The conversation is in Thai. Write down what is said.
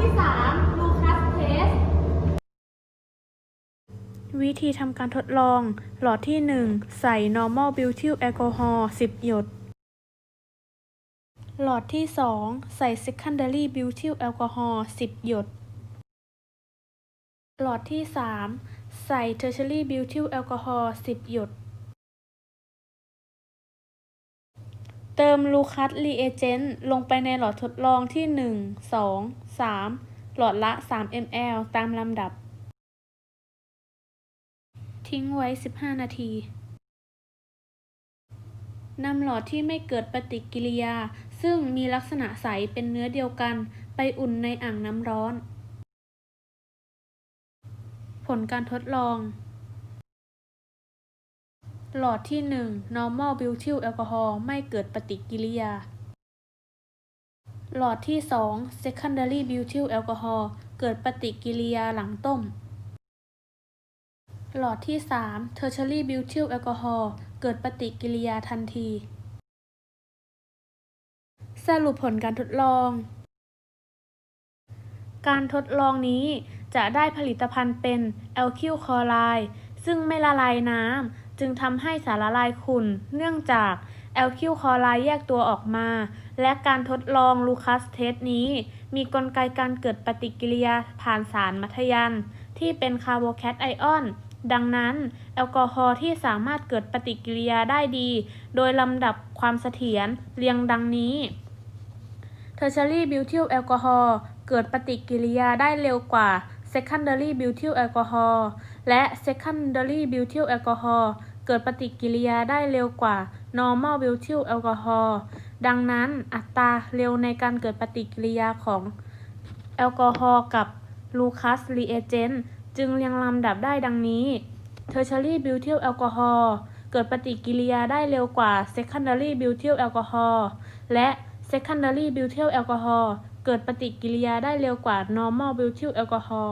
ที่3ลูคัสเทสวิธีทำการทดลอง หลอดที่ 1 ใส่ normal butyl alcohol 10 หยด หลอดที่ 2 ใส่ secondary butyl alcohol 10 หยด หลอดที่ 3 ใส่ tertiary butyl alcohol 10 หยด เติมลูคัสรีเอเจนต์ลงไปในหลอดทดลองที่ 1 2 3 หลอดละ 3 ml ตามลำดับ ทิ้งไว้ 15 นาทีนำหลอดที่ไม่เกิดปฏิกิริยา ซึ่งมีลักษณะใสเป็นเนื้อเดียวกัน ไปอุ่นในอ่างน้ำร้อน ผลการทดลอง หลอดที่ 1 normal butyl alcohol ไม่เกิดปฏิกิริยา หลอดที่ 2 secondary butyl alcohol เกิดปฏิกิริยาหลังต้ม หลอดที่ 3 tertiary butyl alcohol เกิดปฏิกิริยาทันที สรุปผลการทดลอง การทดลองนี้จะได้ผลิตภัณฑ์เป็นแอลคิลคลอไรด์ซึ่งไม่ละลายน้ำ จึงทำให้สารละลายขุ่น เนื่องจากแอลคิลคลอไรด์แยกตัวออกมา และการทดลองลูคัสเทสนี้ มีกลไกการเกิดปฏิกิริยาผ่านสารมัธยัน ที่เป็นคาร์โบแคทไอออน ดังนั้น แอลกอฮอล์ที่สามารถเกิดปฏิกิริยาได้ดี โดยลำดับความเสถียรเรียงดังนี้ tertiary butyl alcohol เกิดปฏิกิริยาได้เร็วกว่า secondary butyl alcohol และ secondary butyl alcohol เกิดปฏิกิริยาได้เร็วกว่า normal butyl alcohol ดังนั้นอัตราเร็วในการเกิดปฏิกิริยาของแอลกอฮอล์กับลูคัสรีเอเจนต์จึงเรียงลำดับได้ดังนี้ tertiary butyl alcohol เกิดปฏิกิริยาได้เร็วกว่า secondary butyl alcohol และ secondary butyl alcohol เกิดปฏิกิริยาได้เร็วกว่า normal butyl alcohol